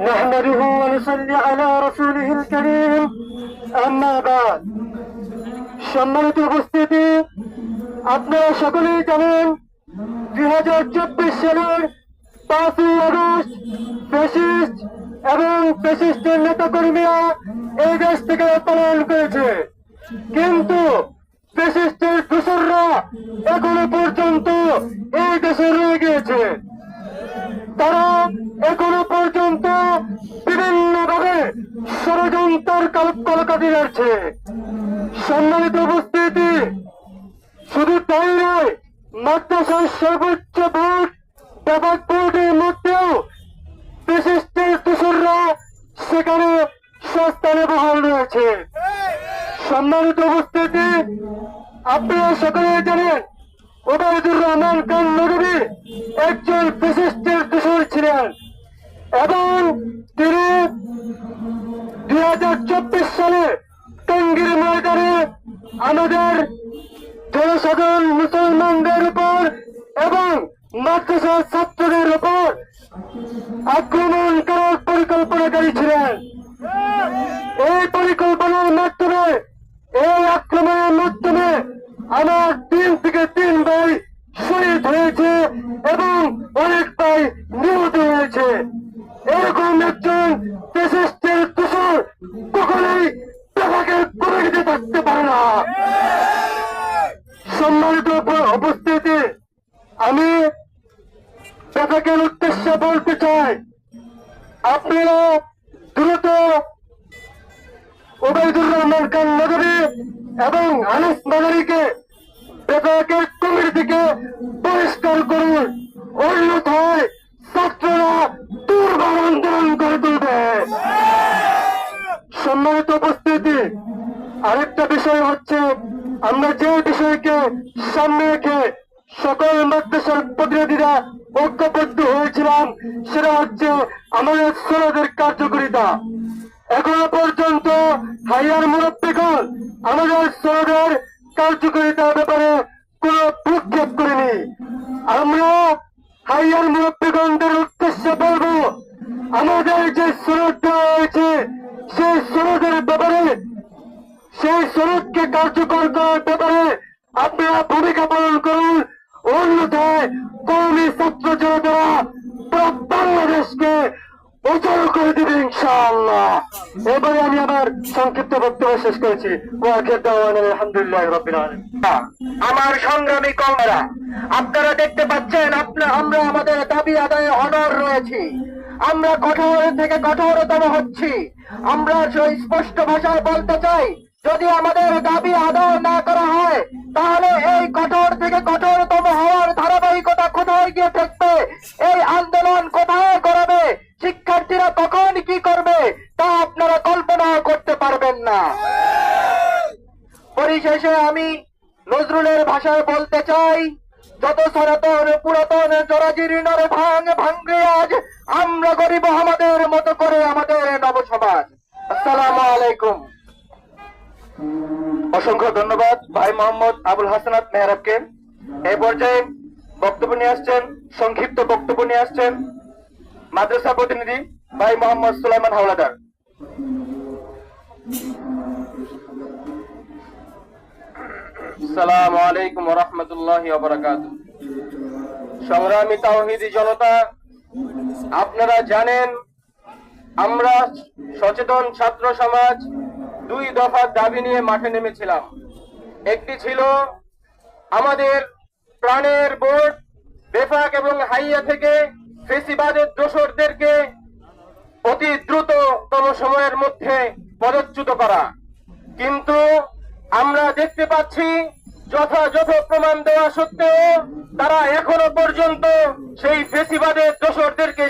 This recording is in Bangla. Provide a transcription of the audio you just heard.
نحمده ونصلي على رسوله الكريم أما بعد সম্মানিত উপস্থিতি আপনারা সকলেই জানেন দুই হাজার চব্বিশ সালের পাঁচই আগস্ট ফেসিস্ট এবং ফেসিস্টের নেতা কর্মীরা এই দেশ থেকে পলায়ন করেছে কিন্তু ফেসিস্টের দোসররা এখনো পর্যন্ত এই দেশে রয়ে গিয়েছে তারা এখনো ষড়যন্ত্রের কলকাতি সর্বোচ্চ সেখানে সস্তানে বহাল রয়েছে। সম্মানিত উপস্থিতি, আপনারা সকলে জানেন, ওবায়দুর রহমান খান নদী একজন বিশিষ্টের তুষর ছিলেন। এবং তিনি দুই হাজার চব্বিশ সালে টঙ্গির ময়দানে আমাদের জনসাধারণ মুসলমানদের উপর এবং মাদ্রাসার ছাত্রদের উপর আক্রমণ করার পরিকল্পনাকারী ছিলেন এই পরিকল্পনার মাধ্যমে এই আক্রমণের মাধ্যমে আমার তিন থেকে তিন ভাই শহীদ হয়েছে এবং অনেক ভাই নিহত হয়েছে এরকম একজন দেশের তুষর কখনোই তাকে কমিটিতে থাকতে পারে না। সম্মানিত উপ- উপস্থিতি, আমি তাদের উদ্দেশ্যে বলতে চাই, আপনারা দ্রুত ওবায়দুর রহমান খান নগরী এবং আনিস নগরীকে বেতাকে কমিটি থেকে পরিষ্কার করুন অন্যথায় ছাত্ররা দুর্বার আন্দোলন করে তুলবে সম্মানিত উপস্থিতি আরেকটা বিষয় হচ্ছে আমরা যে বিষয়কে সামনে রেখে সকল মাদ্রাসার প্রতিনিধিরা ঐক্যবদ্ধ হয়েছিলাম, সেটা হচ্ছে আমাদের সোনাদের কার্যকরিতা। এখনও পর্যন্ত হাইয়ার মুরব্বীগণ আমাদের সোনাদের কার্যকরিতার ব্যাপারে কোনো ভূক্ষেপ করেনি। আমরা হাইয়ার মুরব্বীগণদের উদ্দেশ্যে বলব, আমাদের যে সনদ দেওয়া হয়েছে, সেই সনদের ব্যাপারে সনদকে কার্যকর করার ব্যাপারে আপনারা ভূমিকা পালন করুন অন্যথায় ছাত্র জনতারা বাংলাদেশকে করে দেবে এবারে আমি সংক্ষিপ্ত বক্তব্য শেষ করেছি। আলহামদুলিল্লাহ আমার সংগ্রামী কমরা আপনারা দেখতে পাচ্ছেন আপনার আমরা আমাদের দাবি আদায়ে অনর রয়েছি। আমরা কঠোর থেকে কঠোরতম হচ্ছি। আমরা স্পষ্ট ভাষায় বলতে চাই যদি আমাদের দাবি আদায় না করা হয়, তাহলে এই কঠোর থেকে কঠোরতম হওয়ার ধারাবাহিকতা কোথায় গিয়ে থাকবে? এই আন্দোলন কোথায় গড়াবে? শিক্ষার্থীরা কখন কি করবে, তা আপনারা কল্পনা করতে পারবেন না। পরিশেষে আমি নজরুলের ভাষায় বলতে চাই, যত সনাতন, পুরাতন জরাজীর্ণর ভাঙ ভাঙ্গে আজ, আমরা গরিব আমাদের মতো করে আমাদের নব সমাজ আসসালামু আলাইকুম। অসংখ্য ধন্যবাদ, ভাই মোহাম্মদ আবুল হাসানাত মেহরাবকে। এই পর্যায়ে বক্তব্য নিয়ে আসছেন, সংক্ষিপ্ত বক্তব্য নিয়ে আসছেন মাদ্রাসা প্রতিনিধি ভাই মোহাম্মদ সুলাইমান হাওলাদার। সালাম আলাইকুম রহমতুল্লাহ সংগ্রামী তাওহিদি জনতা, আপনারা জানেন, আমরা সচেতন ছাত্র সমাজ দুই দফার দাবি নিয়ে মাঠে নেমেছিলাম। একটি ছিল আমাদের প্রাণের বোর্ড, বেফাক এবং হাইয়া থেকে ফেসিবাদের দোসরদেরকে অতি দ্রুততম সময়ের মধ্যে পদচ্যুত করা। কিন্তু আমরা দেখতে পাচ্ছি যথাযথ প্রমাণ দেওয়া সত্ত্বেও তারা এখনও পর্যন্ত সেই ফেসিবাদের দোসরদেরকে